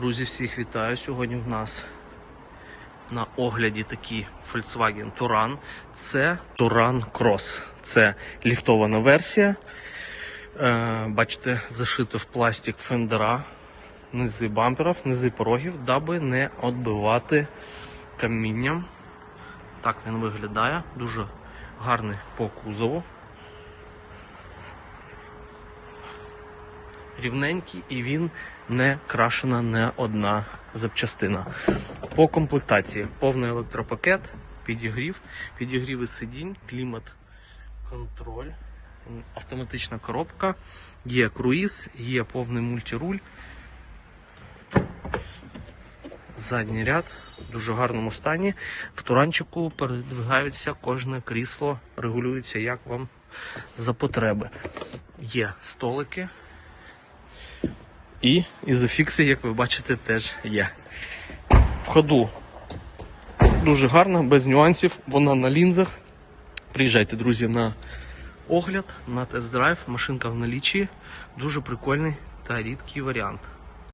Друзі, всіх вітаю. Сьогодні в нас на огляді такий Volkswagen Touran. Це Touran Cross. Це ліфтована версія. Е, бачите, зашито в пластик фендера, низи бамперів, низи порогів, даби не відбивати камінням. Так він виглядає. Дуже гарний по кузову. Рівненький і він не крашена не одна запчастина. По комплектації повний електропакет, підігрів, підігріви сидінь, клімат, контроль, автоматична коробка, є круїз, є повний мультируль. Задній ряд в дуже гарному стані. В туранчику передвигаються кожне крісло, регулюється як вам за потреби. Є столики. І ізофікси, як ви бачите, теж є. В ходу дуже гарна, без нюансів. Вона на лінзах. Приїжджайте, друзі, на огляд, на тест-драйв. Машинка в налічі. Дуже прикольний та рідкий варіант.